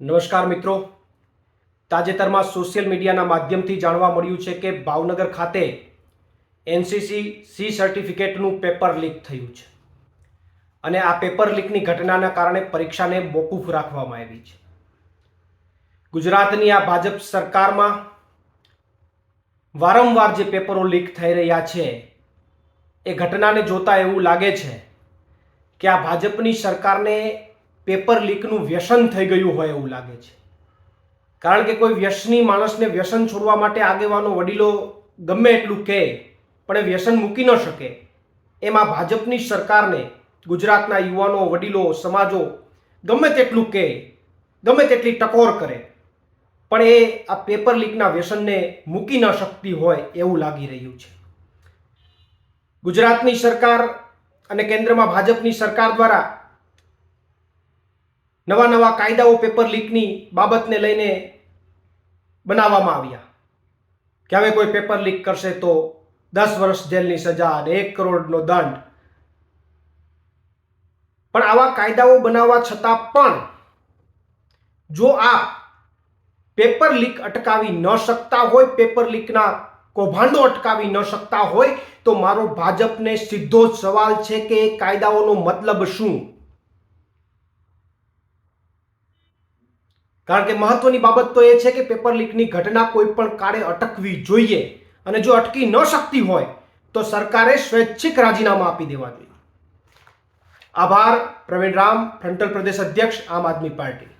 નમસ્કાર મિત્રો. તાજેતરમાં સોશિયલ મીડિયાના માધ્યમથી જાણવા મળ્યું છે કે ભાવનગર ખાતે એનસીસી સી સર્ટિફિકેટનું પેપર લીક થયું છે. અને આ પેપર લીકની ઘટનાના કારણે પરીક્ષાને મોકૂફ રાખવામાં આવી છે. ગુજરાતની આ ભાજપ સરકારમાં વારંવાર જે પેપરો લીક થઈ રહ્યા છે, એ ઘટનાને જોતા એવું લાગે છે કે આ ભાજપની સરકારને પેપર લીકનું વ્યસન થઈ ગયું હોય એવું લાગે છે. કારણ કે કોઈ વ્યસની માણસને વ્યસન છોડવા માટે આગેવાનો, વડીલો ગમે એટલું કહે, પણ એ વ્યસન મૂકી ન શકે. એમાં ભાજપની સરકારને, ગુજરાતના યુવાનો, વડીલો, સમાજો ગમે તેટલું કહે, ગમે તેટલી ટકોર કરે, પણ એ આ પેપર લીકના વ્યસનને મૂકી ન શકતી હોય એવું લાગી રહ્યું છે. ગુજરાતની સરકાર અને કેન્દ્રમાં ભાજપની સરકાર દ્વારા નવા નવા કાયદાઓ પેપર લીકની બાબતને લઈને બનાવવામાં આવ્યા. કે હવે કોઈ પેપર લીક કરશે તો દસ વર્ષ જેલની સજા અને એક કરોડનો દંડ. પણ આવા કાયદાઓ બનાવવા છતાં પણ જો આ પેપર લીક અટકાવી ન શકતા હોય, પેપર લીકના કૌભાંડો અટકાવી ન શકતા હોય, તો મારો ભાજપને સીધો જ સવાલ છે કે એ કાયદાઓનો મતલબ શું? કારણ કે મહત્વની બાબત તો એ છે કે પેપર લીકની ઘટના કોઈ પણ કાળે અટકવી જોઈએ અને જો અટકી ન શકતી હોય તો સરકારે સ્વૈચ્છિક રાજીનામા આપી દેવા જોઈએ. આભાર, પ્રવીણ રામ, ફ્રન્ટલ પ્રદેશ અધ્યક્ષ, આમ આદમી પાર્ટી.